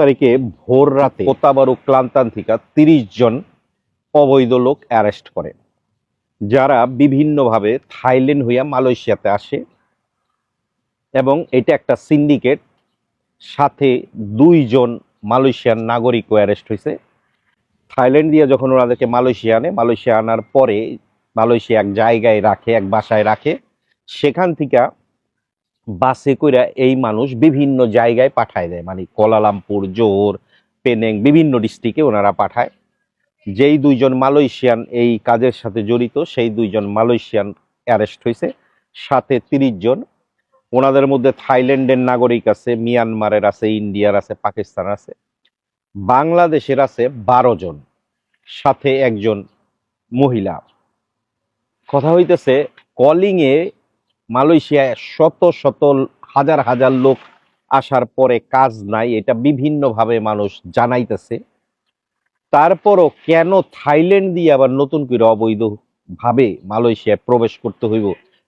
তারিখে ভোর রাতে কোতাবারু ক্লান্তান থেকে তিরিশ জন অবৈধ লোক অ্যারেস্ট করে। যারা বিভিন্নভাবে থাইল্যান্ড হইয়া মালয়েশিয়াতে আসে এবং এটা একটা সিন্ডিকেট, সাথে দুইজন মালয়েশিয়ান নাগরিকও অ্যারেস্ট হয়েছে থাইল্যান্ড দিয়ে যখন ওনাদেরকে মালয়েশিয়া আনে, মালয়েশিয়া আনার পরে মালয়েশিয়া এক জায়গায় রাখে, এক বাসায় রাখে, সেখান থেকে বাসে কইরা এই মানুষ বিভিন্ন জায়গায় পাঠায় দেয়। মানে কোলালামপুর, জোহর, পেনেং, বিভিন্ন ডিস্ট্রিক্টে ওনারা পাঠায়। যেই দুইজন মালয়েশিয়ান এই কাজের সাথে জড়িত, সেই দুইজন মালয়েশিয়ান অ্যারেস্ট হয়েছে সাথে তিরিশ জন। ওনাদের মধ্যে থাইল্যান্ডের নাগরিক আছে, মিয়ানমারের আছে, ইন্ডিয়ার আছে, পাকিস্তান আছে। বাংলাদেশের আছে বারো জন। সাথে একজন মহিলা। কথা হইতেছে কলিং এ মালয়েশিয়ায় শত শত হাজার হাজার লোক আসার পরে কাজ নাই, এটা বিভিন্নভাবে মানুষ জানাইতেছে। তারপরও কেন থাইল্যান্ড দিয়ে আবার নতুন করে অবৈধভাবে মালয়েশিয়ায় প্রবেশ করতে হইব,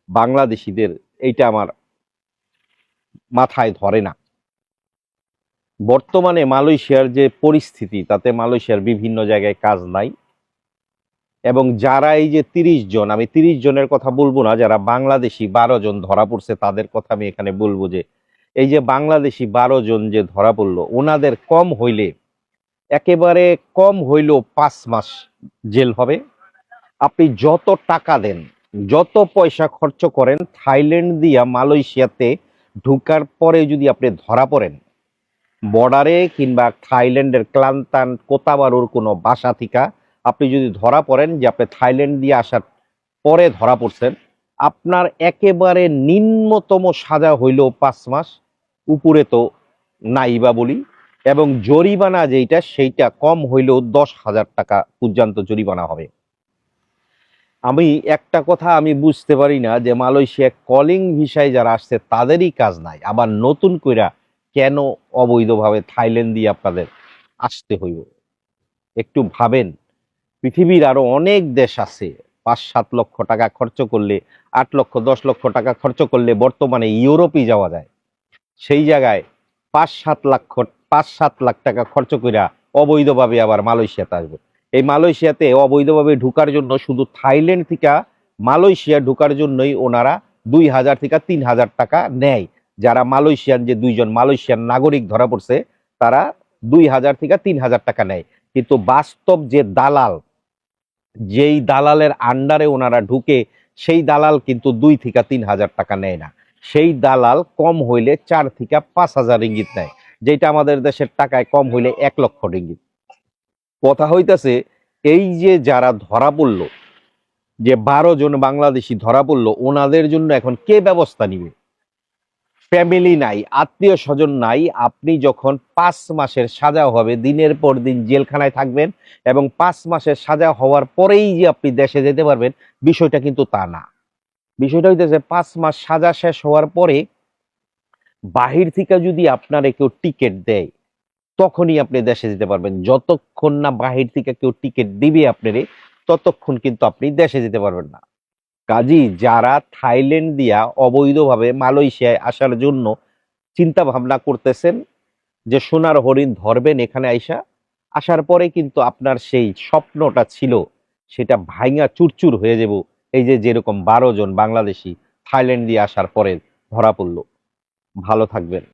বাংলাদেশিদের এইটা আমার মাথায় ধরে না। বর্তমানে মালয়েশিয়ার যে পরিস্থিতি, তাতে মালয়েশিয়ার বিভিন্ন জায়গায় কাজ নাই। এবং যারা এই যে তিরিশ জন, আমি তিরিশ জনের কথা বলব না, যারা বাংলাদেশি বারো জন ধরা পড়ছে, তাদের কথা আমি এখানে বলব যে, এই যে বাংলাদেশি বারো জন যে ধরা পড়ল, ওনাদের কম হইলে, একেবারে কম হইলেও পাঁচ মাস জেল হবে। আপনি যত টাকা দেন, যত পয়সা খরচ করেন, থাইল্যান্ড দিয়া মালয়েশিয়াতে ঢুকার পরে যদি আপনি ধরা পড়েন, বর্ডারে কিংবা থাইল্যান্ডের ক্লান্তান কোতাবারুর কোনো বাসা থেকে আপনি যদি ধরা পড়েন যে আপনি থাইল্যান্ড দিয়ে আসার পরে ধরা পড়ছেন, আপনার একেবারে নিম্নতম সাজা হইলেও পাঁচ মাস, উপরে তো নাই বা বলি, এবং জরিমানা যেইটা, সেইটা কম হইলেও দশ হাজার টাকা পর্যন্ত জরিমানা হবে। আমি একটা কথা আমি বুঝতে পারি না যে মালয়েশিয়া কলিং ভিসায় যারা আসছে, তাদেরই কাজ নাই। আবার নতুন কইরা কেন অবৈধভাবে থাইল্যান্ড দিয়ে আপনাদের আসতে হইব? একটু ভাবেন। পৃথিবীর আরও অনেক দেশ আছে পাঁচ সাত লক্ষ টাকা খরচ করলে, আট লক্ষ, দশ লক্ষ টাকা খরচ করলে বর্তমানে ইউরোপই যাওয়া যায়। সেই জায়গায় পাঁচ সাত লাখ পাঁচ সাত লাখ টাকা খরচ করিয়া অবৈধভাবে আবার মালয়েশিয়াতে আসবে। এই মালয়েশিয়াতে অবৈধভাবে ঢুকার জন্য শুধু থাইল্যান্ড থেকে, মালয়েশিয়া ঢুকার জন্যই ওনারা দুই হাজার থেকে তিন হাজার টাকা নেয়। যারা মালয়েশিয়ান, যে দুইজন মালয়েশিয়ান নাগরিক ধরা পড়ছে, তারা দুই হাজার থেকে তিন হাজার টাকা নেয়। কিন্তু বাস্তব যে দালাল যেই দালালের আন্ডারে ওনারা ঢুকে, সেই দালাল কিন্তু দুই থেকে তিন হাজার টাকা নেয় না। সেই দালাল কম হইলে চার থেকে পাঁচ হাজার ইঙ্গিত নেয় যেটা আমাদের দেশের টাকায় কম হইলে এক লক্ষ ইঙ্গিত কথা হইতাছে, এই যে যারা ধরা পড়ল, যে বারো জন বাংলাদেশি ধরা পড়ল, ওনাদের জন্য এখন কে ব্যবস্থা নিবে? ফ্যামিলি নাই, আত্মীয় স্বজন নাই, আপনি যখন পাঁচ মাসের সাজা হবে, দিনের পর দিন জেলখানায় থাকবেন এবং পাঁচ মাসের সাজা হওয়ার পরেই যে আপনি দেশে যেতে পারবেন, বিষয়টা কিন্তু তা না। বিষয়টা হইতেছে, পাঁচ মাস সাজা শেষ হওয়ার পরে বাহির থেকে যদি আপনার কেউ টিকিট দেয়, তখনই আপনি দেশে যেতে পারবেন। যতক্ষণ না বাহির থেকে কেউ টিকিট দিবে আপনারে, ততক্ষণ কিন্তু আপনি দেশে যেতে পারবেন না। কাজী, যারা থাইল্যান্ড দিয়া অবৈধভাবে মালয়েশিয়ায় আসার জন্য চিন্তা ভাবনা করতেছেন যে সোনার হরিণ ধরবেন এখানে আইসা, আসার পরে কিন্তু আপনার সেই স্বপ্নটা ছিল, সেটা ভাইঙা চুরচুর হয়ে যাব। এই যে যেরকম বারো জন বাংলাদেশি থাইল্যান্ড দিয়ে আসার পরে ধরা পড়ল। ভালো থাকবেন।